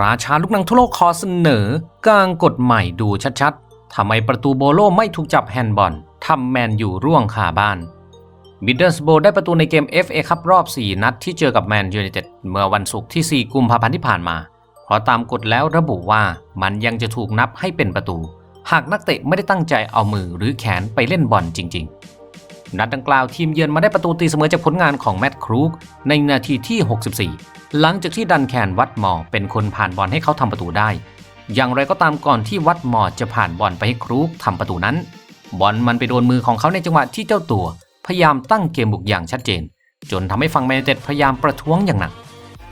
ราชาลูกหนังทั่วโลกขอเสนอกางกฎใหม่ดูชัดๆทำไมประตูโบโลไม่ถูกจับแฮนด์บอลทำแมนอยู่ร่วงคาบ้านมิดเดิลสโบได้ประตูในเกม FA คัพรอบ 4 นัดที่เจอกับแมนยูไนเต็ดเมื่อวันศุกร์ที่ 4 กุมภาพันธ์ที่ผ่านมา เพราะตามกฎแล้วระบุว่ามันยังจะถูกนับให้เป็นประตู หากนักเตะไม่ได้ตั้งใจเอามือหรือแขนไปเล่นบอลจริง ๆ นัดดังกล่าวทีมเยือนมาได้ประตูตีเสมอจากผลงานของแมตต์ครูกในนาทีที่ 64 หลังจากที่ดันแคนวัดมอเป็นคนผ่านบอลให้เขาทำประตูได้ อย่างไรก็ตามก่อนที่วัดมอจะผ่านบอลไปให้ครูกทำประตูนั้น บอลมันไปโดนมือของเขาในจังหวะที่เจ้าตัว พยายามตั้งเกมบุกอย่างชัดเจน จนทำให้ฝั่งแมนเต็ดพยายามประท้วงอย่างหนัก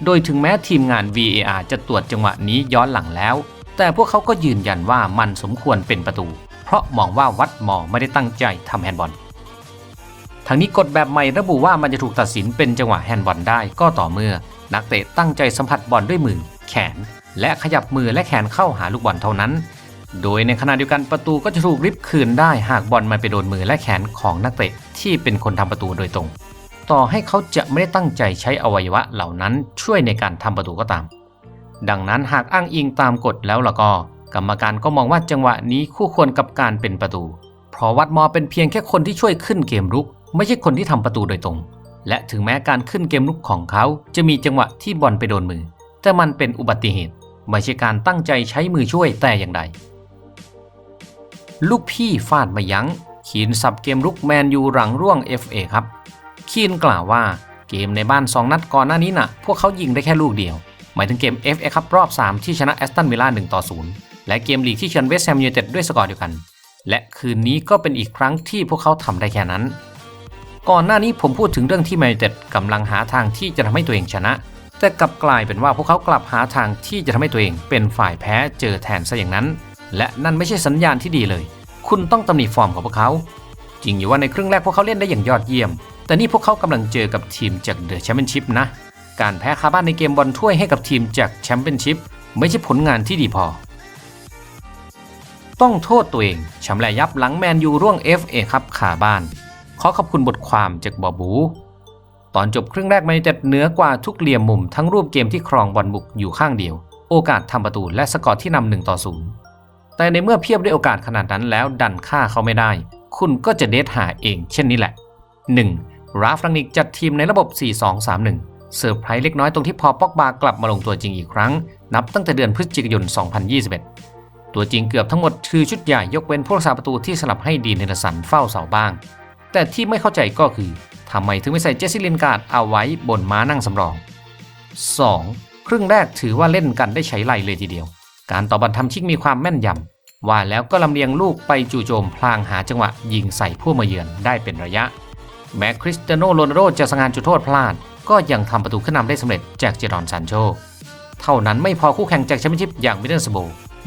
โดยถึงแม้ทีมงาน VAR จะตรวจจังหวะนี้ย้อนหลังแล้ว แต่พวกเขาก็ยืนยันว่ามันสมควรเป็นประตู เพราะมองว่าวัดมอไม่ได้ตั้งใจทำแฮนด์บอล ทางนี้กฎแบบใหม่ระบุว่ามันจะถูกตัดสินเป็นจังหวะแฮนด์บอลได้ก็ต่อเมื่อ นักเตะตั้งใจสัมผัสบอลด้วยมือ แขน และขยับมือและแขนเข้าหาลูกบอลเท่านั้น โดยในขณะเดียวกันประตูก็จะถูกริบคืนได้หากบอลมันไปโดนมือและแขนของนักเตะที่เป็นคนทำประตูโดยตรง ต่อให้เขาจะไม่ได้ตั้งใจใช้อวัยวะเหล่านั้นช่วยในการทำประตูก็ตาม ดังนั้นหากอ้างอิงตามกฎแล้วล่ะก็ กรรมการก็มองว่าจังหวะนี้คู่ควรกับการเป็นประตูเพราะวัดมอเป็นเพียงแค่คนที่ช่วยขึ้นเกมรุก ไม่ใช่คนที่ทำประตูโดยตรง และถึงแม้การขึ้นเกมรุกของเขา จะมีจังหวะที่บอลไปโดนมือ แต่มันเป็นอุบัติเหตุ ไม่ใช่การตั้งใจใช้มือช่วยแต่อย่างใด ลูกพี่ฟาดมายัง้งคีนสับเกมรุกแมนยูหลังร่วง FA ครับ คีนกล่าวว่าเกมในบ้าน 2 นัดก่อนหน้านี้น่ะ พวกเขายิงได้แค่ลูกเดียว หมายถึงเกม FA ครับรอบ 3 ที่ชนะแอสตันวิลล่า1ต่อ0และเกมลีกที่ชนะเวสต์แฮมยูไนเต็ดด้วยสกอร์เดียวกัน และคืนนี้ก็เป็นอีกครั้งที่พวกเขาทำได้แค่นั้น ก่อนหน้านี้ผมพูดถึงเรื่องที่แมนยูเต็ดกำลังหาทางที่จะทำให้ตัวเองชนะ แต่กลับกลายเป็นว่าพวกเขากลับหาทางที่จะทำให้ตัวเอง เป็นฝ่ายแพ้เจอแทนซะอย่างนั้น และนั่นไม่ใช่สัญญาณที่ดีเลย คุณต้องตำหนิฟอร์มของพวกเขา จริงอยู่ว่าในครึ่งแรกพวกเขาเล่นได้อย่างยอดเยี่ยม แต่นี่พวกเขากำลังเจอกับทีมจากเดอะแชมเปี้ยนชิพนะ การแพ้คาบ้านในเกมบอลถ้วยให้กับทีมจากแชมเปี้ยนชิพไม่ใช่ผลงานที่ดีพอ ต้องโทษตัวเองชำแหละยับหลังแมนยูร่วง FA ครับขาบ้าน ขอขอบคุณบทความจากบอบู ตอนจบครึ่งแรกแมนยูเต็ดเหนือกว่าทุกเหลี่ยมมุมทั้งรูปเกมที่ครองบอลบุกอยู่ข้างเดียว โอกาสทำประตูและสกอร์ที่นำหนึ่งต่อศูนย์แต่ในเมื่อเพียบด้วยโอกาสขนาดนั้นแล้วดันค่าเขาไม่ได้ คุณก็จะเดทหาเองเช่นนี้แหละ 1. ราฟรังนิกจัดทีมในระบบ 4-2-3-1 เซอร์ไพรส์เล็กน้อยตรงที่พอปอกบากลับมาลงตัวจริงอีกครั้ง นับตั้งแต่เดือนพฤศจิกายน 2021 ตัวจริงเกือบทั้งหมดคือชุดใหญ่ยกเว้นผู้รักษาประตูที่สลับให้ดีนเนลสันเฝ้าเสาบ้าง แต่ที่ไม่เข้าใจก็คือทำไมถึงไม่ใส่เจสซี่ลินการ์ดเอาไว้บนม้านั่งสำรอง 2. ครึ่งแรกถือว่าเล่นกันได้ใช้ไล่เลยทีเดียว การต่อบอลทำชิกมีความแม่นยำว่าแล้วก็ลำเลียงลูกไปจู่โจมพลางหาจังหวะยิงใส่ผู้มาเยือนได้เป็นระยะ แม้คริสเตียโนโรนัลโดจะสังหารจุดโทษพลาด ก็ยังทำประตูขึ้นนำได้สำเร็จจากเจรอนซานโชเท่านั้นไม่พอคู่แข่งจากแชมเปี้ยนชิพอย่างมิเดลสโบ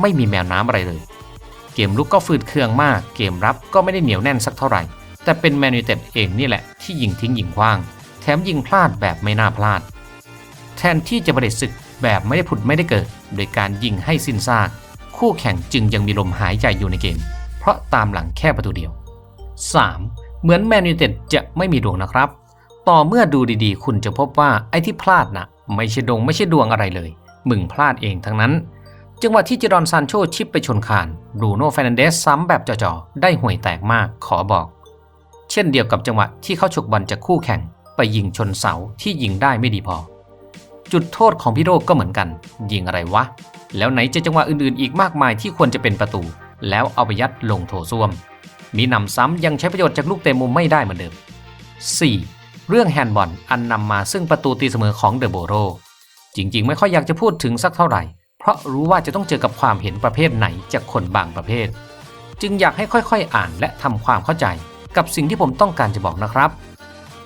ไม่มีแมวน้ำอะไรเลย เกมลุกก็ฝืดเคืองมาก เกมรับก็ไม่ได้เหนียวแน่นสักเท่าไหร่ แต่เป็นแมนยูเต็ดเองนี่แหละที่ยิงทิ้งยิงคว้าง แถมยิงพลาดแบบไม่น่าพลาด แทนที่จะประเด็ศึกแบบไม่ได้ผุดไม่ได้เกิด โดยการยิงให้สิ้นซาก คู่แข่งจึงยังมีลมหายใจอยู่ในเกม เพราะตามหลังแค่ประตูเดียว 3. เหมือนแมนยูเต็ดจะไม่มีดวงนะครับ ต่อเมื่อดูดีๆ คุณจะพบว่าไอ้ที่พลาดนะ่ะไม่ใช่ดวงไม่ใช่ดวงอะไรเลย มึงพลาดเองทั้งนั้น จังหวะที่เจรอนซานโชชิปไปชนคานบรูโน่เฟรนันเดสซ้ำแบบจ่อๆได้ห่วยแตกมากขอบอก เช่นเดียวกับจังหวะที่เขาฉกบอลจากคู่แข่ง ไปยิงชนเสาที่ยิงได้ไม่ดีพอ จุดโทษของพี่โรก็เหมือนกัน ยิงอะไรวะ แล้วไหนจะจังหวะอื่นๆ อีกมากมายที่ควรจะเป็นประตู แล้วเอาไปยัดลงโถส้วม มีนำซ้ำยังใช้ประโยชน์จากลูกเตะมุมไม่ได้เหมือนเดิม 4. เรื่องแฮนด์บอลอันนำมาซึ่งประตูตีเสมอของเดอะโบโรจริงๆ ไม่ค่อยอยากจะพูดถึงสักเท่าไหร่ เพราะรู้ว่าจะต้องเจอกับความเห็นประเภทไหนจากคนบางประเภท จึงอยากให้ค่อยๆ อ่านและทำความเข้าใจ กับสิ่งที่ผมต้องการจะบอกนะครับ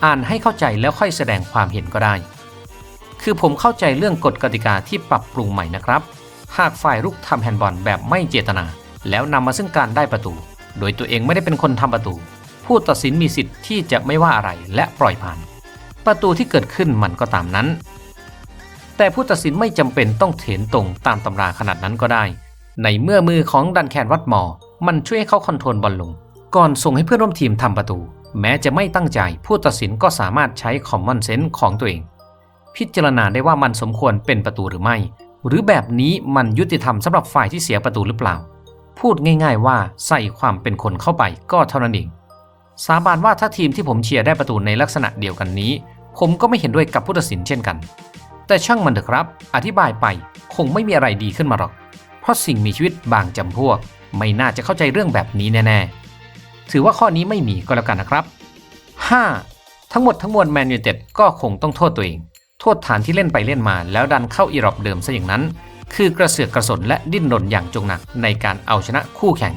อ่านให้เข้าใจแล้วค่อยแสดงความเห็นก็ได้ คือผมเข้าใจเรื่องกฎกติกาที่ปรับปรุงใหม่นะครับ หากฝ่ายรุกทำแฮนด์บอลแบบไม่เจตนา แล้วนำมาซึ่งการได้ประตู โดยตัวเองไม่ได้เป็นคนทำประตู ผู้ตัดสินมีสิทธิ์ที่จะไม่ว่าอะไรและปล่อยผ่าน ประตูที่เกิดขึ้นมันก็ตามนั้น แต่ผู้ตัดสินไม่จำเป็นต้องเถนตรงตามตำราขนาดนั้นก็ได้ ในเมื่อมือของดันแคนวัดมอ มันช่วยให้เขาคอนโทรลบอลลง ก่อนส่งให้เพื่อนร่วมทีมทำประตู แม้จะไม่ตั้งใจผู้ตัดสินก็สามารถใช้คอมมอนเซนส์ของตัวเอง พิจารณาได้ว่ามันสมควรเป็นประตูหรือไม่ หรือแบบนี้มันยุติธรรมสำหรับฝ่ายที่เสียประตูหรือเปล่า พูดง่าย ๆ ว่าใส่ความเป็นคนเข้าไปก็เท่านั้นเองสาบานว่าถ้าทีมที่ผมเชียร์ได้ประตูในลักษณะเดียวกันนี้ ผมก็ไม่เห็นด้วยกับผู้ตัดสินเช่นกัน แต่ช่างมันเถอะครับ อธิบายไปคงไม่มีอะไรดีขึ้นมาหรอก เพราะสิ่งมีชีวิตบางจำพวก ไม่น่าจะเข้าใจเรื่องแบบนี้แน่ๆ ถือว่าข้อนี้ไม่มีก็แล้วกันนะครับ 5. ทั้งหมดทั้งมวลแมนยูเต็ดก็คงต้องโทษตัวเอง โทษฐานที่เล่นไปเล่นมาแล้วดันเข้าอีรอบเดิมซะอย่างนั้น คือกระเสือกกระสนและดิ้นรนอย่างจงหนักในการเอาชนะคู่แข่ง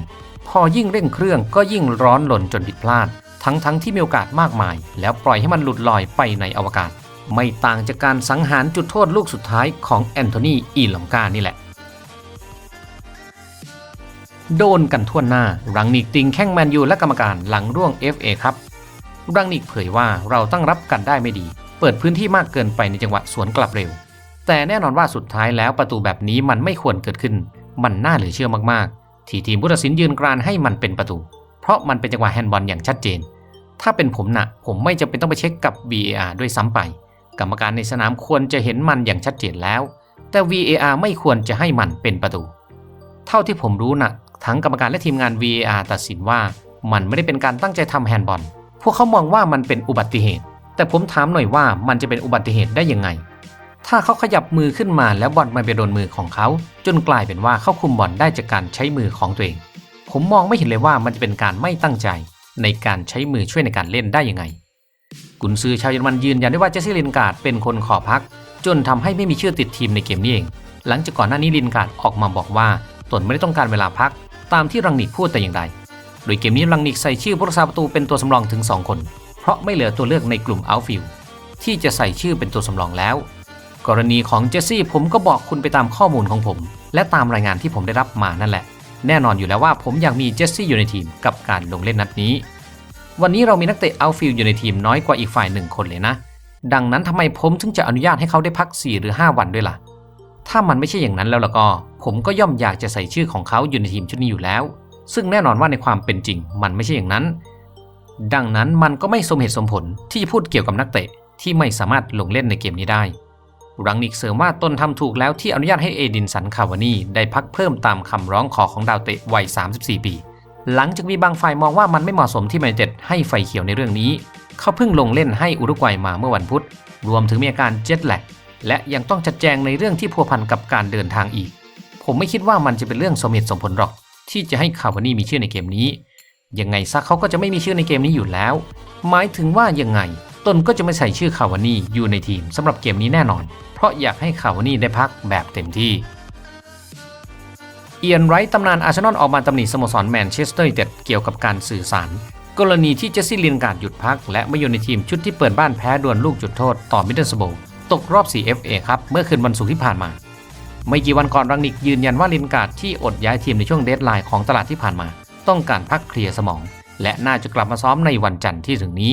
พอยิ่งเร่งเครื่องก็ยิ่งร้อนหล่นจนผิดพลาด ทั้งๆทที่มีโอกาสมากมาย แล้วปล่อยให้มันหลุดลอยไปในอวกาศ ไม่ต่างจากการสังหารจุดโทษลูกสุดท้ายของแอนโทนีอีลองกานี่แหละ โดนกันทั่วหน้ารังนิกติงแข้งแมนยูและกรรมการหลังร่วง FA ครับรังนิกเผยว่าเราตั้งรับกันได้ไม่ดี เปิดพื้นที่มากเกินไปในจังหวะสวนกลับเร็ว แต่แน่นอนว่าสุดท้ายแล้วประตูแบบนี้มันไม่ควรเกิดขึ้น มันน่าเหลือเชื่อมากๆ ที่ทีมผู้ตัดสินยืนกรานให้มันเป็นประตู เพราะมันเป็นจังหวะแฮนด์บอลอย่างชัดเจน ถ้าเป็นผมนะผมไม่จำเป็นต้องไปเช็คกับ VAR ด้วยซ้ำไป กรรมการในสนามควรจะเห็นมันอย่างชัดเจนแล้ว แต่ VAR ไม่ควรจะให้มันเป็นประตู เท่าที่ผมรู้น่ะ ทั้งกรรมการและทีมงาน VAR ตัดสินว่า มันไม่ได้เป็นการตั้งใจทำแฮนด์บอล พวกเขามองว่ามันเป็นอุบัติเหตุ แต่ผมถามหน่อยว่ามันจะเป็นอุบัติเหตุได้ยังไง ถ้าเขาขยับมือขึ้นมาแล้วบอลมันไปโดนมือของเขา จนกลายเป็นว่าเขาคุมบอลได้จากการใช้มือของตัวเอง ผมมองไม่เห็นเลยว่ามันจะเป็นการไม่ตั้งใจ ในการใช้มือช่วยในการเล่นได้ยังไง กุนซือชาวเยอรมันยืนยันได้ว่าเจสซี่ลินการ์ดเป็นคนขอพัก จนทำให้ไม่มีชื่อติดทีมในเกมนี้เอง หลังจากก่อนหน้านี้ลินการ์ดออกมาบอกว่าตนไม่ได้ต้องการเวลาพัก ตามที่รังนิกพูดแต่อย่างใด โดยเกมนี้รังนิกใส่ชื่อผู้รักษาประตูเป็นตัวสำรองถึง 2 คน เพราะไม่เหลือตัวเลือกในกลุ่มอัลฟิลที่จะใส่ชื่อเป็นตัวสำรองแล้ว กรณีของเจสซี่ผมก็บอกคุณไปตามข้อมูลของผม และตามรายงานที่ผมได้รับมานั่นแหละ แน่นอนอยู่แล้วว่าผมอยากมีเจสซี่อยู่ในทีมกับการลงเล่นนัดนี้ วันนี้เรามีนักเตะอัลฟิลอยู่ในทีมน้อยกว่าอีกฝ่ายหนึ่งคนเลยนะ ดังนั้นทำไมผมถึงจะอนุญาตให้เขาได้พัก 4 หรือ 5 วันด้วยล่ะ ถ้ามันไม่ใช่อย่างนั้นแล้วล่ะก็ ผมก็ย่อมอยากจะใส่ชื่อของเขาอยู่ในทีมชุดนี้อยู่แล้ว ซึ่งแน่นอนว่าในความเป็นจริง มันไม่ใช่อย่างนั้น ดังนั้นมันก็ไม่สมเหตุสมผลที่จะพูดเกี่ยวกับนักเตะที่ไม่สามารถลงเล่นในเกมนี้ได้รังนิกเสริมว่าตนทำถูกแล้วที่อนุญาตให้เอดินสันคาวานีได้พักเพิ่มตามคำร้องขอของดาวเตะวัย 34 ปี หลังจากมีบางฝ่ายมองว่ามันไม่เหมาะสมที่แมนเต็ดให้ไฟเขียวในเรื่องนี้ เขาเพิ่งลงเล่นให้อุรุกวัยมาเมื่อวันพุธ รวมถึงมีอาการเจ็ตแลก และยังต้องจัดแจงในเรื่องที่พัวพันกับการเดินทางอีก ผมไม่คิดว่ามันจะเป็นเรื่องสมเหตุสมผลหรอก ที่จะให้คาวานี่มีชื่อในเกมนี้ ยังไงซะเขาก็จะไม่มีชื่อในเกมนี้อยู่แล้ว หมายถึงว่ายังไงตนก็จะไม่ใส่ชื่อคาวานี่อยู่ในทีมสำหรับเกมนี้แน่นอน เพราะอยากให้คาวานี่ได้พักแบบเต็มที่เอียนไรท์ตำนานอาร์เซนอลออกมาตำหนิสโมสรแมนเชสเตอร์ยูไนเต็ดเกี่ยวกับการสื่อสาร กรณีที่เจสซี่ลินการ์ดหยุดพัก และไม่อยู่ในทีมชุดที่เปิดบ้านแพ้ดวลลูกจุดโทษต่อมิดเดิลสโบ ตกรอบ 4 FA ครับเมื่อคืนวันศุกร์ที่ผ่านมา ไม่กี่วันก่อนรังนิกยืนยันว่าลินการ์ดที่อดย้ายทีมในช่วงเดดไลน์ของตลาดที่ผ่านมา ต้องการพักเคลียร์สมอง และน่าจะกลับมาซ้อมในวันจันทร์ที่ถึงนี้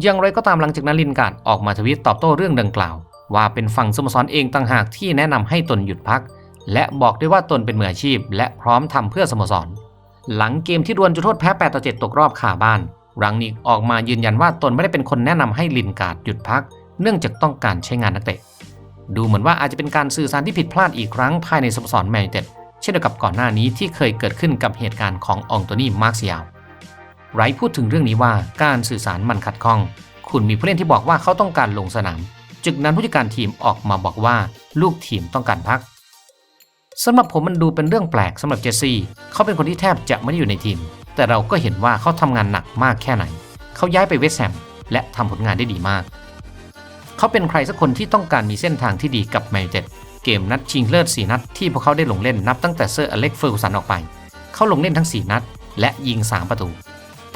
อย่างไรก็ตามหลังจากนั้นลินการ์ดออกมาทวีตตอบโต้เรื่องดังกล่าว ว่าเป็นฝั่งสโมสรเองต่างหากที่แนะนำให้ตนหยุดพัก และบอกด้วยว่าตนเป็นมืออาชีพ และพร้อมทำเพื่อสโมสร หลังเกมที่ดวลจุดโทษแพ้8ต่อ7ตกรอบขาบ้านรังนิกออกมายืนยันว่าตนไม่ได้เป็นคนแนะนำให้ลินการ์ดหยุดพัก เนื่องจากต้องการใช้งานนักเตะ ดูเหมือนว่าอาจจะเป็นการสื่อสารที่ผิดพลาดอีกครั้งภายในสโมสรแมนยูเต็ดเช่นเดียวกับก่อนหน้านี้ที่เคยเกิดขึ้นกับเหตุการณ์ขององโตนี่มาร์เซียลไรท์พูดถึงเรื่องนี้ว่าการสื่อสารมันขัดข้อง คุณมีผู้เล่นที่บอกว่าเขาต้องการลงสนาม จึกนั้นผู้จัดการทีมออกมาบอกว่าลูกทีมต้องการพักสำหรับผมมันดูเป็นเรื่องแปลกสำหรับเจสซี่ เขาเป็นคนที่แทบจะไม่ได้อยู่ในทีม แต่เราก็เห็นว่าเขาทำงานหนักมากแค่ไหน เขาย้ายไปเวสต์แฮมและทำผลงานได้ดีมาก เขาเป็นใครสักคนที่ต้องการมีเส้นทางที่ดีกับแมนยูเต็ดเกมนัดชิงเลิศ4นัดที่พวกเขาได้ลงเล่นนับตั้งแต่เซอร์อเล็กเฟอร์กูสันออกไป เขาลงเล่นทั้ง 4 นัด และยิง 3 ประตู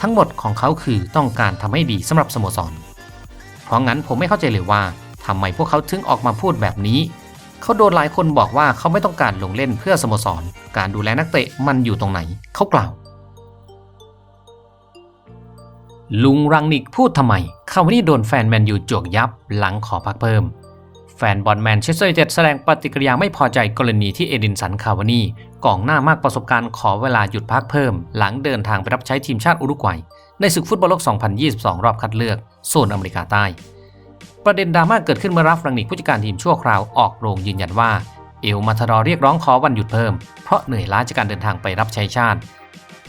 ทั้งหมดของเขาคือต้องการทำให้ดีสำหรับสโมสร เพราะงั้นผมไม่เข้าใจเลยว่าทำไมพวกเขาถึงออกมาพูดแบบนี้ เขาโดนหลายคนบอกว่าเขาไม่ต้องการลงเล่นเพื่อสโมสร การดูแลนักเตะมันอยู่ตรงไหน เขากล่าว ลุงรังนิกพูดทำไมคาวานี่โดนแฟนแมนยูจวกยับหลังขอพักเพิ่ม แฟนบอลแมนเชสเตอร์ยูไนเต็ดแสดงปฏิกิริยาไม่พอใจกรณีที่เอดินสันคาวานี่กองหน้ามากประสบการณ์ขอเวลาหยุดพักเพิ่ม หลังเดินทางไปรับใช้ทีมชาติอุรุกวัย ในศึกฟุตบอลโลก 2022 รอบคัดเลือกโซนอเมริกาใต้ ประเด็นดราม่าเกิดขึ้นเมื่อรับรังนิกผู้จัดการทีมชั่วคราวออกโรงยืนยันว่าเเอลมาทารอเรียกร้องขอวันหยุดเพิ่มเพราะเหนื่อยล้าจากการเดินทางไปรับใช้ชาติ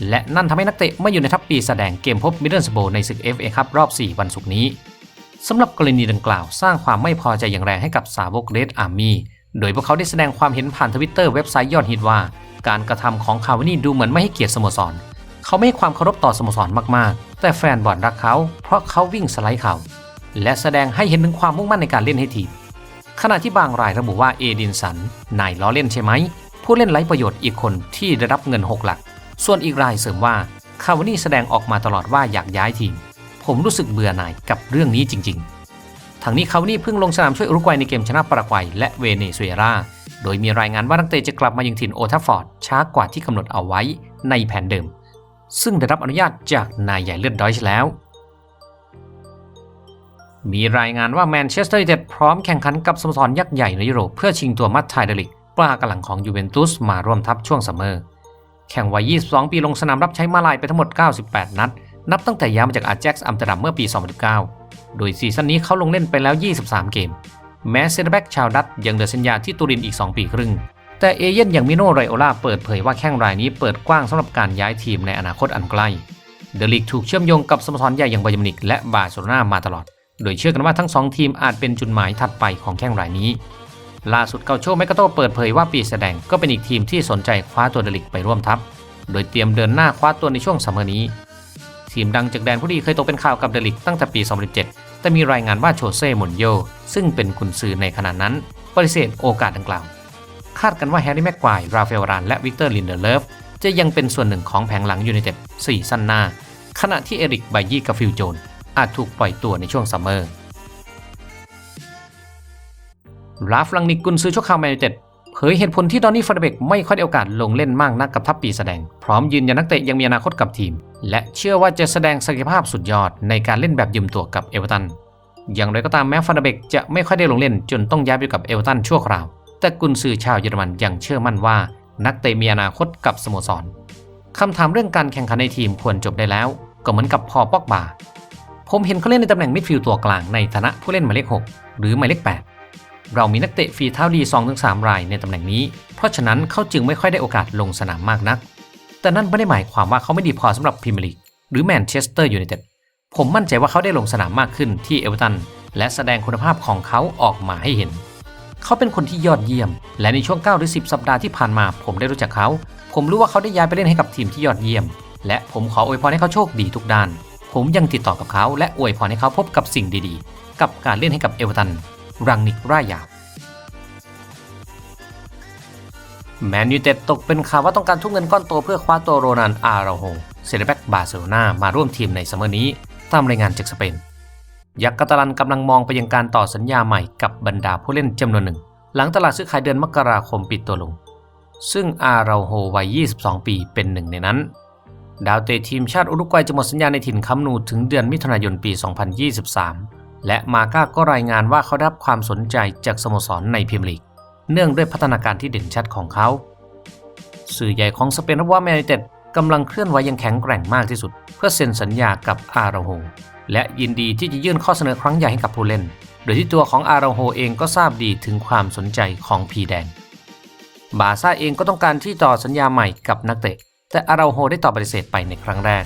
และนั่นทำให้นักเตะไม่อยู่ในทัพปีแสดงเกมพบมิดเดิลสโบในศึก FA ครับรอบ 4 วันศุกร์นี้สำหรับกรณีดังกล่าวสร้างความไม่พอใจอย่างแรงให้กับสาวกเรดอาร์มี่โดยพวกเขาได้แสดงความเห็นผ่านทวิตเตอร์เว็บไซต์ยอดฮิตว่า การกระทำของคาวานี่ดูเหมือนไม่ให้เกียรติสโมสร เขาไม่ให้ความเคารพต่อสโมสรมากๆ แต่แฟนบอลรักเขา เพราะเขาวิ่งสไลด์เขาและแสดงให้เห็นถึงความมุ่งมั่นในการเล่นให้ทีมขณะที่บางรายระบุว่าเอดินสันนายล้อเล่นใช่ไหมผู้เล่นไร้ประโยชน์อีกคนที่ได้รับเงิน 6 หลัก ส่วนอีกรายเสริมว่าคาวานี่แสดงออกมาตลอดว่าอยากย้ายทีม ผมรู้สึกเบื่อหน่ายกับเรื่องนี้จริง ๆทางนี้คาวานี่เพิ่งลงสนามช่วยอุรุกวัยในเกมชนะปารากวัยและเวเนซุเอลา โดยมีรายงานว่านักเตะจะกลับมายังถิ่นโอทัฟฟอร์ดช้ากว่าที่กำหนดเอาไว้ในแผนเดิม ซึ่งได้รับอนุญาตจากนายใหญ่เลือดดอยช์แล้วมีรายงานว่าแมนเชสเตอร์ยูไนเต็ดพร้อมแข่งขันกับสโมสรยักษ์ใหญ่ในยุโรปเพื่อชิงตัวมัตไทเดลิกปลากระหลังของยูเวนตุสมาร่วมทัพช่วงซัมเมอร์ แข่งวัย 22 ปีลงสนามรับใช้มาลายไปทั้งหมด 98 นัด นับตั้งแต่ย้ายมาจากอาแจ็กซ์อัมสเตอร์ดัมเมื่อปี 2019 โดยซีซั่นนี้เขาลงเล่นไปแล้ว 23 เกม แม้เซนเตอร์แบ็กชาวดัตยังเดือสัญญาที่ตูรินอีก 2 ปีครึ่ง แต่เอเย่นอย่างมิโนไรโอลาเปิดเผยว่าแข้งรายนี้เปิดกว้างสำหรับการย้ายทีมในอนาคตอันใกล้ เดลิกถูกเชื่อมโยงกับสโมสรใหญ่อย่างบาเยมินิกและบาร์เซโลนามาตลอด โดยเชื่อกันว่าทั้งสองทีมอาจเป็นจุดหมายถัดไปของแข้งรายนี้ ล่าสุดเกาโชแมกาโตเปิดเผยว่าปีแสดงก็เป็นอีกทีมที่สนใจคว้าตัวเดลิกไปร่วมทัพ โดยเตรียมเดินหน้าคว้าตัวในช่วงซัมเมอร์นี้ ทีมดังจากแดนผู้ดีเคยตกเป็นข่าวกับเดลิกตั้งแต่ปี 2017 แต่มีรายงานว่าโชเซ่มุนโย ซึ่งเป็นกุนซือในขณะนั้น ปฏิเสธโอกาสดังกล่าว คาดกันว่าแฮร์รี่แม็กควายราฟาเอลรานและวิกเตอร์ลินเดอร์เลฟจะยังเป็นส่วนหนึ่งของแผงหลังยูไนเต็ดสี่สั้นหน้า ขณะที่เอริกไบยี่กับฟิลโจนอาจถูกปล่อยตัวในช่วงซัมเมอร์ ราฟลังนิกกุนซื้อชั่วคราวแมนยูเต็ดเผยเหตุผลที่ดอนนี่ฟาร์เบกไม่ค่อยได้โอกาสลงเล่นมากนักกับทัพปีแสดง พร้อมยืนยันนักเตะยังมีอนาคตกับทีม และเชื่อว่าจะแสดงศักยภาพสุดยอดในการเล่นแบบยืมตัวกับเอเวอร์ตัน อย่างไรก็ตามแม้ฟาร์เบกจะไม่ค่อยได้ลงเล่นจนต้องย้ายไปกับเอเวอร์ตันชั่วคราว แต่กุนซือชาวเยอรมันยังเชื่อมั่นว่า นักเตะมีอนาคตกับสโมสรคำถามเรื่องการแข่งขันในทีมควรจบได้แล้ว ก็เหมือนกับพอปอกบาผมเห็นเขาเล่นในตำแหน่งมิดฟิลด์ตัวกลางในฐานะผู้เล่นหมายเลข 6 หรือหมายเลข8 เรามีนักเตะฝีเท้าดี 2-3 รายในตำแหน่งนี้ เพราะฉะนั้นเขาจึงไม่ค่อยได้โอกาสลงสนามมากนัก แต่นั่นไม่ได้หมายความว่าเขาไม่ดีพอสำหรับพรีเมียร์ลีกหรือแมนเชสเตอร์ยูไนเต็ดผมมั่นใจว่าเขาได้ลงสนามมากขึ้นที่เอเวอร์ตันและแสดงคุณภาพของเขาออกมาให้เห็น เขาเป็นคนที่ยอดเยี่ยม และในช่วง9หรือ10 สัปดาห์ที่ผ่านมา ผมได้รู้จักเขา ผมรู้ว่าเขาได้ย้ายไปเล่นให้กับทีมที่ยอดเยี่ยม และผมขออวยพรให้เขาโชคดีทุกด้าน ผมยังติดต่อกับเขาและอวยพรให้เขาพบกับสิ่งดีๆ กับการเล่นให้กับเอเวอร์ตัน รังนิกร่ายยาวแมนยูเต็ดตกเป็นข่าวว่าต้องการทุ่มเงินก้อนโตเพื่อคว้าตัวโรนันอาราโฮเซเลแบ็กบาร์เซโลนามาร่วมทีมในซัมเมอร์นี้ ตามรายงานจากสเปน ยักษ์กาตาลันกำลังมองไปยังการต่อสัญญาใหม่กับบรรดาผู้เล่นจำนวนหนึ่ง หลังตลาดซื้อขายเดือนมกราคมปิดตัวลง ซึ่งอาราโฮวัย 22 ปีเป็นหนึ่งในนั้น ดาวเตะทีมชาติอุรุกวัยจะหมดสัญญาในถิ่นคัมนูถึงเดือนมิถุนายนปี 2023 และมาก้าก็รายงานว่าเขาได้รับความสนใจจากสโมสรในพรีเมียร์ลีก เนื่องด้วยพัฒนาการที่เด่นชัดของเขา สื่อใหญ่ของสเปนระบุว่าแมนยูเต็ดกำลังเคลื่อนไหวอยังแข็งแกร่งมากที่สุด เพื่อเซ็นสัญญากับอาราโฮและยินดีที่จะยื่นข้อเสนอครั้งใหญ่ให้กับผู้เล่น โดยที่ตัวของอาราโฮเองก็ทราบดีถึงความสนใจของพีแดง บาร์ซ่าเองก็ต้องการที่ต่อสัญญาใหม่กับนักเตะ แต่อาราโฮได้ตอบปฏิเสธไปในครั้งแรก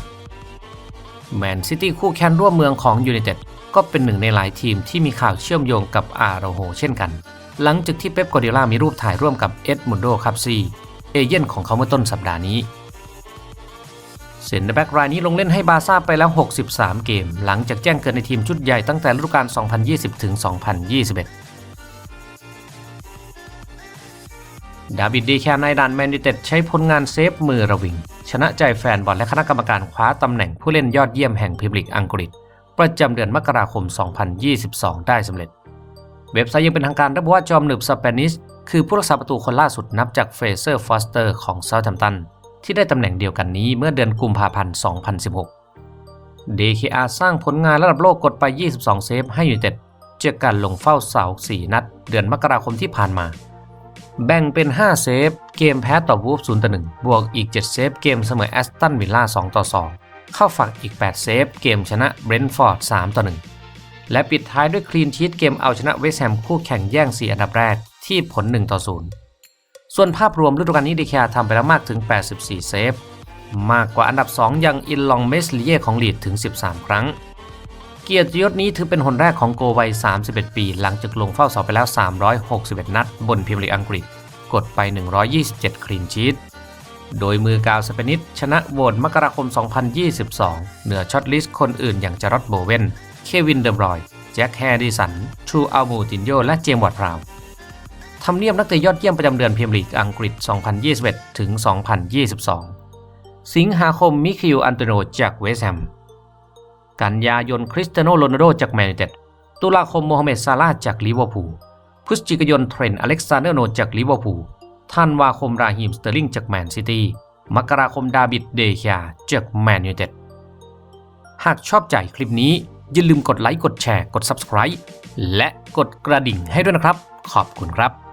แมนซิตี้คู่แข่งร่วมเมืองของยูไนเต็ด ก็เป็นหนึ่งในหลายทีมที่มีข่าวเชื่อมโยงกับอาราโฮเช่นกัน หลังจากที่เป๊ปกวาร์ดิโอลามีรูปถ่ายร่วมกับเอ็ดมุนโดคาปซีเอเย่นของเขาเมื่อต้นสัปดาห์นี้เซนเตอร์แบ็กรายนี้ลงเล่นให้บาซ่าไปแล้ว 63 เกม หลังจากแจ้งเกิดในทีมชุดใหญ่ตั้งแต่ฤดูกาล 2020 ถึง 2021 ดาวิดดีแคนในด่านแมนยูเต็ดใช้ผลงานเซฟมือระวิง ชนะใจแฟนบอลและคณะกรรมการคว้าตำแหน่งผู้เล่นยอดเยี่ยมแห่งพรีเมียร์ลีกอังกฤษ ประจำเดือนมกราคม 2022 ได้สำเร็จ เว็บไซต์ยังเป็นทางการระบุว่าจอมหนึบสเปนิสคือผู้รักษาประตูคนล่าสุดนับจากเฟรเซอร์ฟอสเตอร์ของเซาท์แฮมป์ตันที่ได้ตำแหน่งเดียวกันนี้เมื่อเดือนกุมภาพันธ์ 2016 DKR สร้างผลงานระดับโลกกดไป 22 เซฟให้ยูเต็ดจากการลงเฝ้าเสา 4 นัด เดือนมกราคมที่ผ่านมา แบ่งเป็น 5 เซฟ เกมแพ้ต่อวูฟ0ต่อ1บวกอีก 7 เซฟ เกมเสมอแอสตันวิลล่า2ต่อ2 เข้าฝักอีก 8 เซฟ เกมชนะเบรนท์ฟอร์ด 3 ต่อ 1 และปิดท้ายด้วยคลีนชีตเกมเอาชนะเวสแฮมคู่แข่งแย่ง 4 อันดับแรกที่ผล 1 ต่อ 0 ส่วนภาพรวมฤดูกาลนี้เดค e าทำไปแล้วมากถึง 84 เซฟ มากกว่าอันดับ 2 ยังอินลองเมสเลียของลีดถึง 13 ครั้ง เกียรติยศนี้ถือเป็นหนแรกของโกวัย 31 ปี หลังจากลงเฝ้าเสาไปแล้ว 361 นัด บนพรีเมียร์ลีกอังกฤษ กดไป 127 คลีนชีต โดยมือกาวสเปนิสชนะโหวตมกราคม 2022 เหนือช็อตลิสต์คนอื่นอย่างจารอดโบเวน เควินเดบรอยแจ็คแฮร์ดิสัน ทรูอัลมูตินโย และเจมส์วอร์ดพราวน์ทำเนียบนักเตะยอดเยี่ยมประจำเดือนพรีเมียร์ลีกอังกฤษ 2021 ถึง 2022 สิงหาคม มิคิว อันโตโนจากเวสต์แฮม กันยายน คริสเตียโนโรนัลโดจากแมนยูเต็ด ตุลาคม โมฮัมเหม็ดซาลาห์จากลิเวอร์พูล พฤศจิกายน เทรนต์ อเล็กซานเดอร์โนจากลิเวอร์พูล ธันวาคมราฮิมสเตอร์ลิงจากแมนซิตี้ มกราคมดาบิดเดคยาจากแมนยูเต็ด หากชอบใจคลิปนี้ อย่าลืมกดไลค์ กดแชร์ กด Subscribe และกดกระดิ่งให้ด้วยนะครับ ขอบคุณครับ